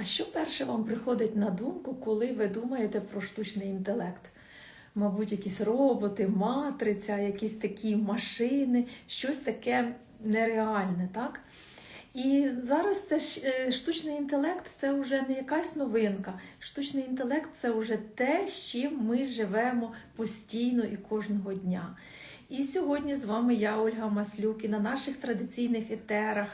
А що перше вам приходить на думку, коли ви думаєте про штучний інтелект? Мабуть, якісь роботи, матриця, якісь такі машини, щось таке нереальне, так? І зараз це е, штучний інтелект це вже не якась новинка. Штучний інтелект це вже те, з чим ми живемо постійно і кожного дня. І сьогодні з вами я, Ольга Маслюк, і на наших традиційних етерах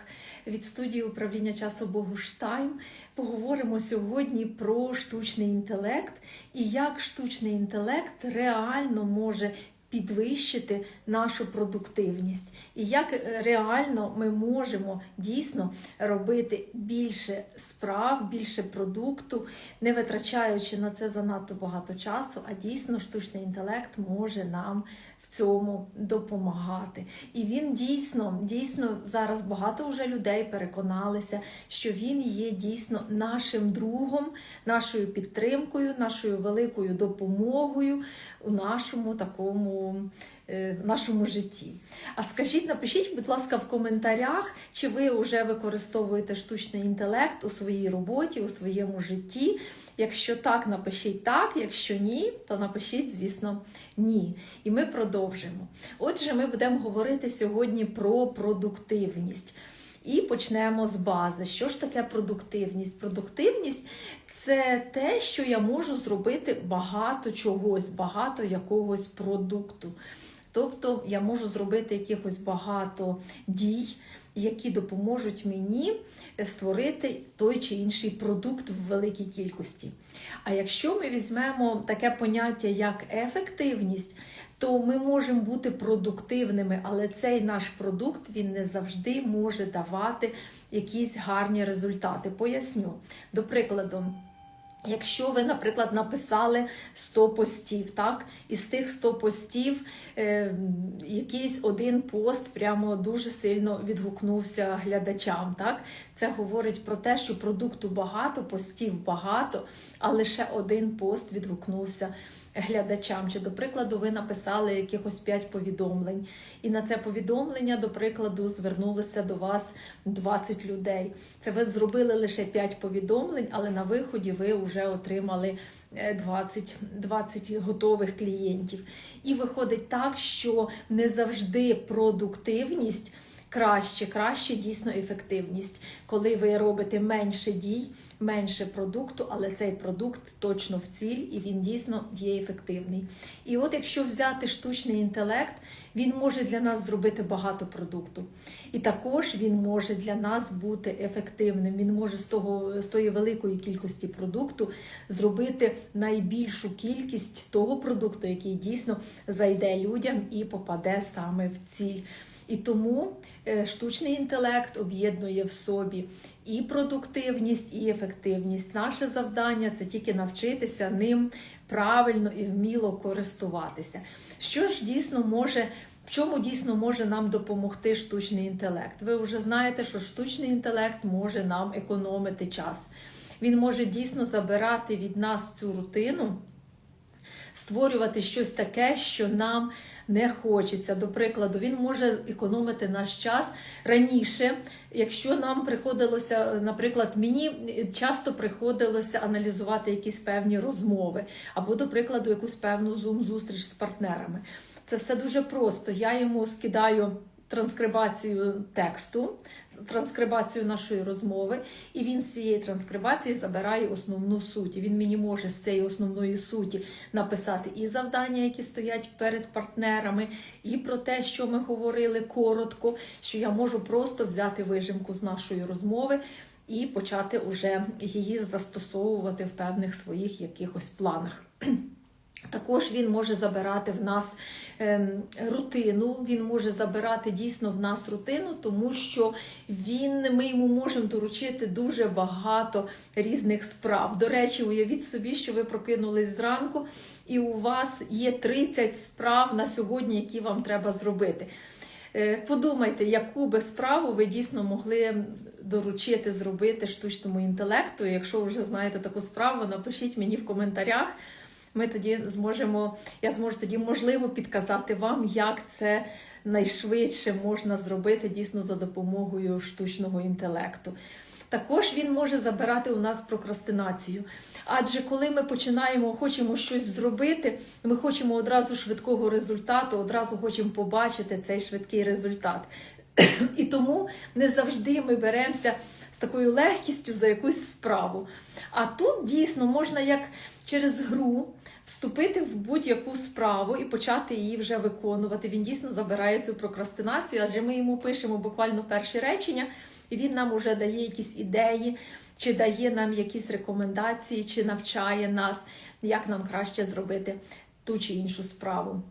від студії управління часу Богуштайм поговоримо сьогодні про штучний інтелект і як штучний інтелект реально може підвищити нашу продуктивність, і як реально ми можемо дійсно робити більше справ, більше продукту, не витрачаючи на це занадто багато часу, а дійсно штучний інтелект може нам цьому допомагати. І він дійсно, дійсно зараз багато вже людей переконалися, що він є дійсно нашим другом, нашою підтримкою, нашою великою допомогою у нашому такому е, нашому житті. А скажіть, напишіть, будь ласка, в коментарях, чи ви вже використовуєте штучний інтелект у своїй роботі, у своєму житті. Якщо так, напишіть так, якщо ні, то напишіть, звісно, ні. І ми продовжимо. Отже, ми будемо говорити сьогодні про продуктивність. І почнемо з бази. Що ж таке продуктивність? Продуктивність це те, що я можу зробити багато чогось, багато якогось продукту. Тобто я можу зробити якихось багато дій, які допоможуть мені створити той чи інший продукт в великій кількості. А якщо ми візьмемо таке поняття, як ефективність, то ми можемо бути продуктивними, але цей наш продукт він не завжди може давати якісь гарні результати. Поясню, до прикладу. Якщо ви, наприклад, написали 100 постів, так, і з тих 100 постів е, якийсь один пост прямо дуже сильно відгукнувся глядачам. Так? Це говорить про те, що продукту багато, постів багато, а лише один пост відгукнувся глядачам. Чи, до прикладу, ви написали якихось 5 повідомлень, і на це повідомлення, до прикладу, звернулося до вас 20 людей. Це ви зробили лише 5 повідомлень, але на виході ви вже отримали 20, 20 готових клієнтів. І виходить так, що не завжди продуктивність. Краще, краще дійсно ефективність, коли ви робите менше дій, менше продукту, але цей продукт точно в ціль і він дійсно є ефективний. І от якщо взяти штучний інтелект, він може для нас зробити багато продукту. І також він може для нас бути ефективним. Він може з того з тої великої кількості продукту зробити найбільшу кількість того продукту, який дійсно зайде людям і попаде саме в ціль. І тому штучний інтелект об'єднує в собі і продуктивність, і ефективність. Наше завдання це тільки навчитися ним правильно і вміло користуватися. Що ж дійсно може. В чому дійсно може нам допомогти штучний інтелект? Ви вже знаєте, що штучний інтелект може нам економити час. Він може дійсно забирати від нас цю рутину, створювати щось таке, що нам не хочеться. До прикладу, він може економити наш час раніше, якщо нам приходилося, наприклад, мені часто приходилося аналізувати якісь певні розмови, або, до прикладу, якусь певну зум-зустріч з партнерами. Це все дуже просто. Я йому скидаю транскрибацію тексту, транскрибацію нашої розмови, і він з цієї транскрибації забирає основну суть. Він мені може з цієї основної суті написати і завдання, які стоять перед партнерами, і про те, що ми говорили коротко, що я можу просто взяти вижимку з нашої розмови. І почати вже її застосовувати в певних своїх якихось планах. Також він може забирати в нас ем, рутину, він може забирати дійсно в нас рутину, тому що він, ми йому можемо доручити дуже багато різних справ. До речі, уявіть собі, що ви прокинулись зранку, і у вас є 30 справ на сьогодні, які вам треба зробити. Е, подумайте, яку би справу ви дійсно могли доручити зробити штучному інтелекту. Якщо вже знаєте таку справу, напишіть мені в коментарях ми тоді зможемо, я зможу тоді можливо підказати вам, як це найшвидше можна зробити дійсно за допомогою штучного інтелекту. Також він може забирати у нас прокрастинацію. Адже коли ми починаємо, хочемо щось зробити, ми хочемо одразу швидкого результату, одразу хочемо побачити цей швидкий результат. І тому не завжди ми беремося з такою легкістю за якусь справу. А тут дійсно можна як через гру вступити в будь-яку справу і почати її вже виконувати. Він дійсно забирає цю прокрастинацію, адже ми йому пишемо буквально перші речення, і він нам уже дає якісь ідеї, чи дає нам якісь рекомендації, чи навчає нас, як нам краще зробити ту чи іншу справу.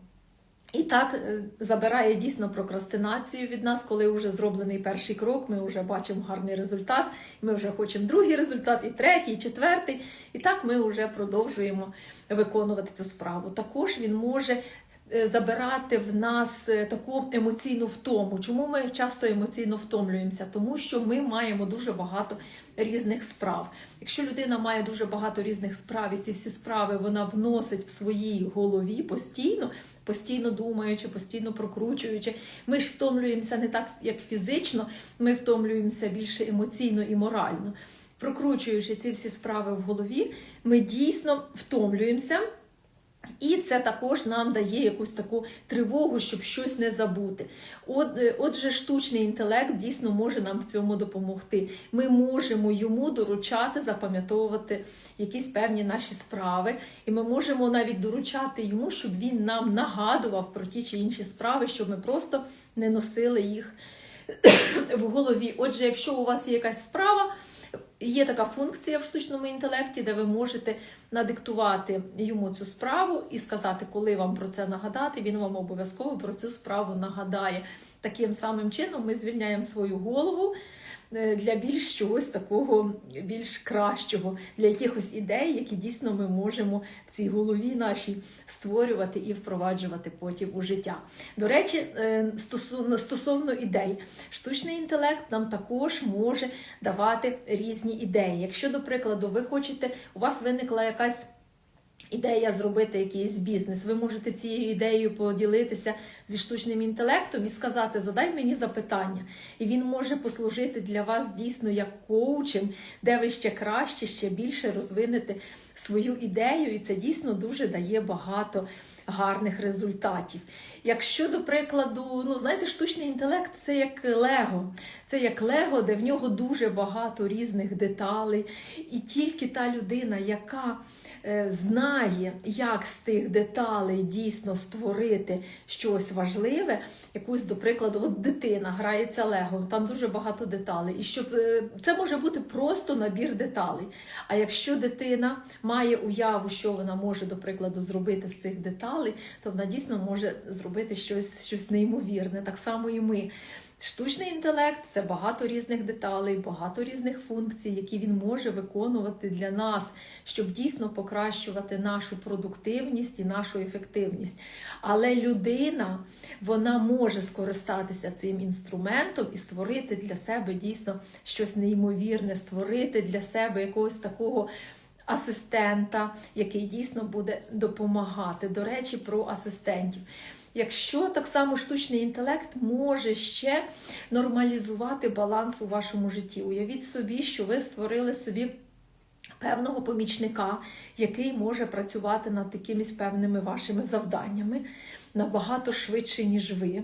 І так е, забирає дійсно прокрастинацію від нас, коли вже зроблений перший крок, ми вже бачимо гарний результат, ми вже хочемо другий результат, і третій, і четвертий. І так ми вже продовжуємо виконувати цю справу. Також він може забирати в нас е, таку емоційну втому. Чому ми часто емоційно втомлюємося? Тому що ми маємо дуже багато різних справ. Якщо людина має дуже багато різних справ, і ці всі справи вона вносить в своїй голові постійно, постійно думаючи, постійно прокручуючи, ми ж втомлюємося не так, як фізично, ми втомлюємося більше емоційно і морально. Прокручуючи ці всі справи в голові, ми дійсно втомлюємося. І це також нам дає якусь таку тривогу, щоб щось не забути. От, е, Отже, штучний інтелект дійсно може нам в цьому допомогти. Ми можемо йому доручати, запам'ятовувати якісь певні наші справи, і ми можемо навіть доручати йому, щоб він нам нагадував про ті чи інші справи, щоб ми просто не носили їх в голові. Отже, якщо у вас є якась справа, Є така функція в штучному інтелекті, де ви можете надиктувати йому цю справу і сказати, коли вам про це нагадати, він вам обов'язково про цю справу нагадає. Таким самим чином ми звільняємо свою голову для більш чогось такого більш кращого, для якихось ідей, які дійсно ми можемо в цій голові нашій створювати і впроваджувати потім у життя. До речі, е, стосовно, стосовно ідей, штучний інтелект нам також може давати різні ідеї. Якщо, до прикладу, ви хочете, у вас виникла якась. Ідея зробити якийсь бізнес. Ви можете цією ідеєю поділитися зі штучним інтелектом і сказати, задай мені запитання. І він може послужити для вас дійсно як коучем, де ви ще краще, ще більше розвинете свою ідею, і це дійсно дуже дає багато гарних результатів. Якщо, до прикладу, ну знаєте, штучний інтелект це як Лего. Це як Лего, де в нього дуже багато різних деталей, і тільки та людина, яка знає, як з тих деталей дійсно створити щось важливе, якусь, до прикладу, от дитина грається Лего, там дуже багато деталей. І щоб е, це може бути просто набір деталей. А якщо дитина має уяву, що вона може, до прикладу, зробити з цих деталей, то вона дійсно може зробити щось, щось неймовірне. Так само і ми. Штучний інтелект це багато різних деталей, багато різних функцій, які він може виконувати для нас, щоб дійсно покращувати нашу продуктивність і нашу ефективність. Але людина вона може скористатися цим інструментом і створити для себе дійсно щось неймовірне, створити для себе якогось такого. Асистента, який дійсно буде допомагати. До речі, про асистентів. Якщо так само штучний інтелект може ще нормалізувати баланс у вашому житті, уявіть собі, що ви створили собі. Певного помічника, який може працювати над якимись певними вашими завданнями набагато швидше, ніж ви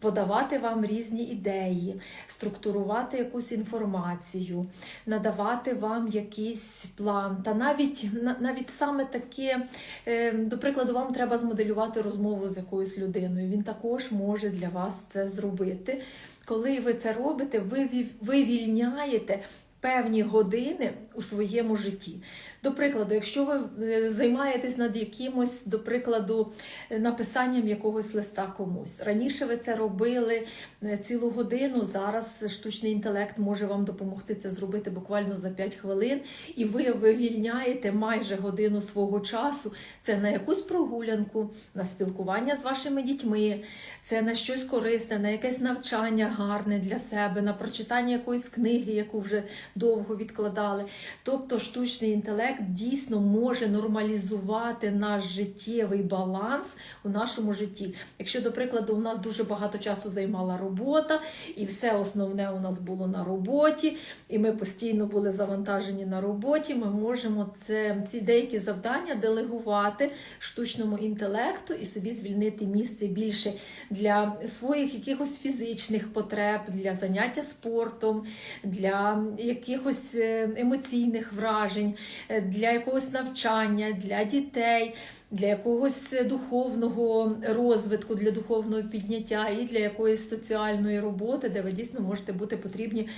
подавати вам різні ідеї, структурувати якусь інформацію, надавати вам якийсь план. Та навіть навіть саме таке, е, до прикладу, вам треба змоделювати розмову з якоюсь людиною. Він також може для вас це зробити. Коли ви це робите, ви вивільняєте певні години у своєму житті. До прикладу, якщо ви е, займаєтесь над якимось, до прикладу, написанням якогось листа комусь. Раніше ви це робили е, цілу годину, зараз штучний інтелект може вам допомогти це зробити буквально за 5 хвилин, і ви вивільняєте майже годину свого часу. Це на якусь прогулянку, на спілкування з вашими дітьми, це на щось корисне, на якесь навчання гарне для себе, на прочитання якоїсь книги, яку вже довго відкладали. Тобто штучний інтелект дійсно може нормалізувати наш життєвий баланс у нашому житті. Якщо, до прикладу, у нас дуже багато часу займала робота, і все основне у нас було на роботі, і ми постійно були завантажені на роботі, ми можемо це, ці деякі завдання делегувати штучному інтелекту і собі звільнити місце більше для своїх якихось фізичних потреб, для заняття спортом, для якихось е, емоційних вражень, е, для якогось навчання, для дітей. Для якогось духовного розвитку, для духовного підняття і для якоїсь соціальної роботи, де ви дійсно можете бути потрібні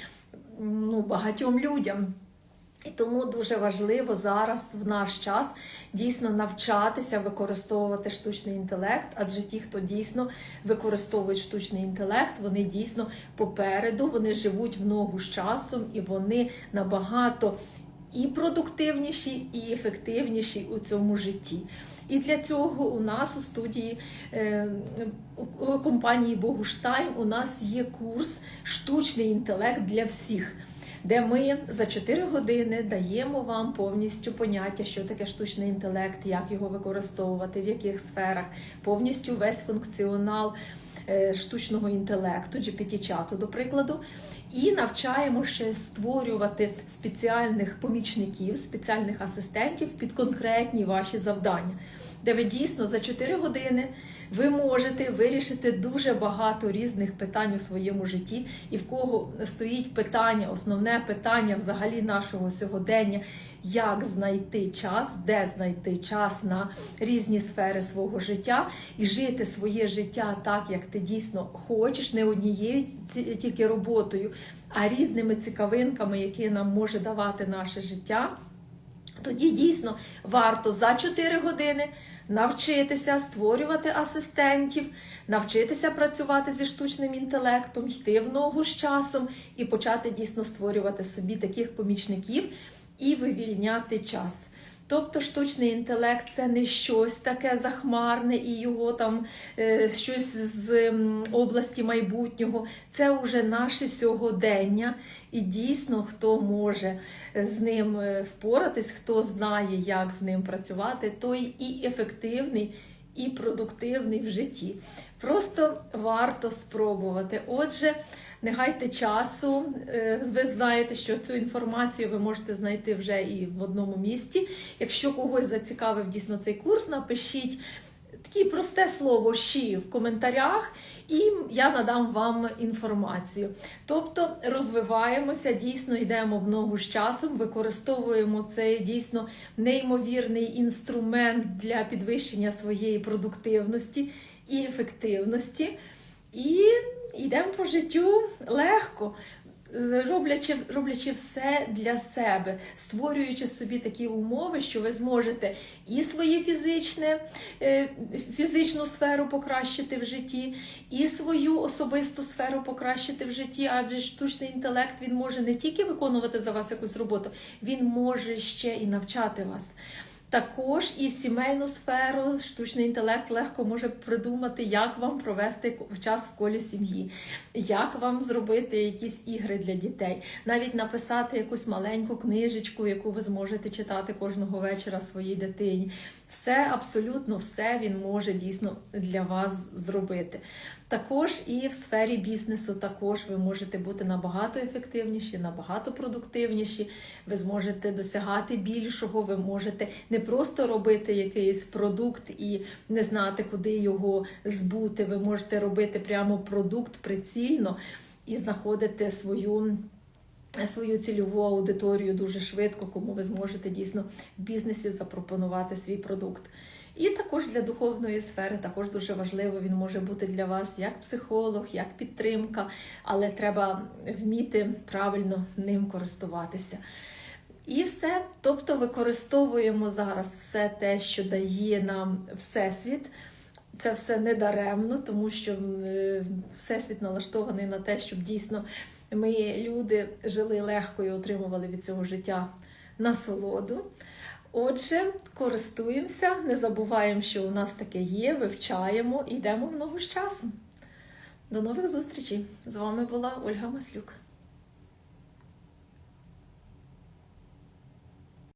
ну, багатьом людям. І тому дуже важливо зараз в наш час дійсно навчатися використовувати штучний інтелект, адже ті, хто дійсно використовують штучний інтелект, вони дійсно попереду, вони живуть в ногу з часом і вони набагато і продуктивніші, і ефективніші у цьому житті. І для цього у нас у студії е, у компанії Богуштайм у нас є курс Штучний інтелект для всіх де ми за 4 години даємо вам повністю поняття, що таке штучний інтелект, як його використовувати, в яких сферах, повністю весь функціонал е, штучного інтелекту, GPT-чату, до прикладу. І навчаємо ще створювати спеціальних помічників, спеціальних асистентів під конкретні ваші завдання, де ви дійсно за 4 години ви можете вирішити дуже багато різних питань у своєму житті, і в кого стоїть питання, основне питання взагалі нашого сьогодення, як знайти час, де знайти час на різні сфери свого життя і жити своє життя так, як ти дійсно хочеш, не однією тільки роботою, а різними цікавинками, які нам може давати наше життя. Тоді дійсно варто за 4 години навчитися створювати асистентів, навчитися працювати зі штучним інтелектом, йти в ногу з часом і почати дійсно створювати собі таких помічників і вивільняти час. Тобто штучний інтелект це не щось таке захмарне і його там е, щось з області майбутнього. Це вже наше сьогодення, і дійсно хто може е, з ним е, впоратись, хто знає, як з ним працювати, той і ефективний, і продуктивний в житті. Просто варто спробувати. Отже. Не гайте часу. Е, ви знаєте, що цю інформацію ви можете знайти вже і в одному місті. Якщо когось зацікавив дійсно цей курс, напишіть таке просте слово «щі» в коментарях, і я надам вам інформацію. Тобто розвиваємося, дійсно йдемо в ногу з часом, використовуємо цей дійсно неймовірний інструмент для підвищення своєї продуктивності і ефективності. І йдемо по життю легко, роблячи роблячи все для себе, створюючи собі такі умови, що ви зможете і фізичне, е, фізичну сферу покращити в житті, і свою особисту сферу покращити в житті, адже штучний інтелект він може не тільки виконувати за вас якусь роботу, він може ще і навчати вас. Також і сімейну сферу штучний інтелект легко може придумати, як вам провести час в колі сім'ї, як вам зробити якісь ігри для дітей, навіть написати якусь маленьку книжечку, яку ви зможете читати кожного вечора своїй дитині. Все, абсолютно все він може дійсно для вас зробити. Також і в сфері бізнесу також ви можете бути набагато ефективніші, набагато продуктивніші. Ви зможете досягати більшого, ви можете не просто робити якийсь продукт і не знати, куди його збути. Ви можете робити прямо продукт прицільно і знаходити свою. Свою цільову аудиторію дуже швидко, кому ви зможете дійсно в бізнесі запропонувати свій продукт. І також для духовної сфери також дуже важливо він може бути для вас як психолог, як підтримка, але треба вміти правильно ним користуватися. І все, тобто використовуємо зараз все те, що дає нам Всесвіт. Це все не даремно, тому що е, Всесвіт налаштований на те, щоб дійсно ми, люди, жили легко і отримували від цього життя насолоду. Отже, користуємося, не забуваємо, що у нас таке є, вивчаємо і йдемо в ногу з часом. До нових зустрічей! З вами була Ольга Маслюк.